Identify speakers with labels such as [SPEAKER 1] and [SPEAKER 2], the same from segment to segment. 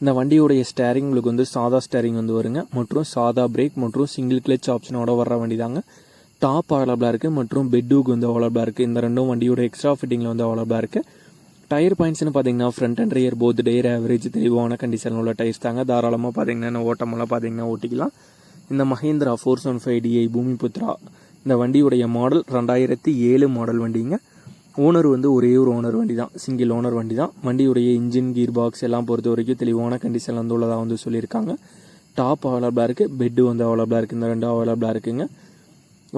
[SPEAKER 1] இந்த வண்டியோடைய ஸ்டேரிங் உங்களுக்கு வந்து சாதா ஸ்டேரிங் வந்து வருங்க. மற்றும் சாதா பிரேக் மற்றும் சிங்கிள் கிளச் ஆப்ஷனோட வர்ற வண்டி தாங்க டாப் அவைலபிளாக இருக்குது மற்றும் பெட்டுக்கு வந்து அவைலபிளாக இருக்குது இந்த ரெண்டும் வண்டியோட எக்ஸ்ட்ரா ஃபிட்டிங்கில் வந்து அவைலபிளாக இருக்குது டயர் பாயிண்ட்ஸ்னு பார்த்தீங்கன்னா front and rear both tyre average தெளிவான கண்டிஷனில் உள்ள டயர்ஸ் தாங்க. தாராளமாக பார்த்தீங்கன்னா ஓட்டமெல்லாம் பார்த்தீங்கன்னா ஓட்டிக்கலாம். இந்த Mahindra four seven five DI Bhumiputra. இந்த வண்டியுடைய மாடல் ரெண்டாயிரத்தி ஏழு மாடல் வண்டிங்க. ஓனர் வந்து ஒரே ஒரு ஓனர் வண்டி தான் சிங்கிள் ஓனர் வண்டி தான் வண்டியுடைய இன்ஜின் கீர் பாக்ஸ் எல்லாம் பொறுத்த வரைக்கும் தெளிவான கண்டிஷனில் வந்து உள்ளதாக வந்து சொல்லியிருக்காங்க. டாப் அவைலபிளாக இருக்குது பெட்டு வந்து அவைலபிளாக இருக்குது இந்த ரெண்டும் அவைலபிளாக இருக்குங்க.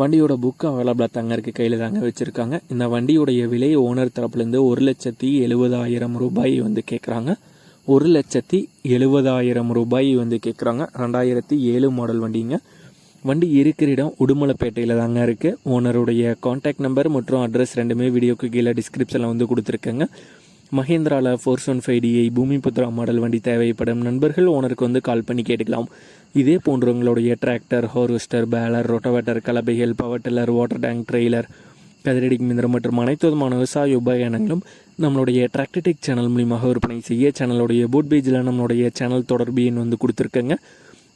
[SPEAKER 1] வண்டியோட புக் அவைலபிளாக தாங்க இருக்குது கையில் தாங்க வச்சுருக்காங்க. இந்த வண்டியுடைய விலை ஓனர் தரப்புலேருந்து ஒரு லட்சத்தி எழுபதாயிரம் ரூபாய் வந்து கேட்குறாங்க ஒரு லட்சத்தி எழுபதாயிரம் ரூபாய் வந்து கேட்குறாங்க ரெண்டாயிரத்தி ஏழு மாடல் வண்டிங்க. வண்டி இருக்கிற இடம் உடுமலைப்பேட்டையில் தாங்க இருக்குது ஓனருடைய காண்டாக்ட் நம்பர் மற்றும் அட்ரஸ் ரெண்டுமே வீடியோக்கு கீழே டிஸ்கிரிப்ஷனில் வந்து கொடுத்துருக்கேங்க. மஹேந்திராவில் four seven five DI Bhumiputra model வண்டி தேவைப்படும் நண்பர்கள் ஓனருக்கு வந்து கால் பண்ணி கேட்டுக்கலாம். இதே போன்றவங்களுடைய tractor harvester baler rotavator கலப்பைகள் power tiller water tank trailer கதிரடி மிந்திரம் மற்றும் அனைத்து விதமான விவசாய உபகரணங்களும் நம்மளுடைய டிராக்டர்டெக் சேனல் மூலியமாக விற்பனை செய்ய சேனலுடைய போட் பேஜில் நம்மளுடைய சேனல் தொடர்பு எண் வந்து கொடுத்துருக்கேங்க.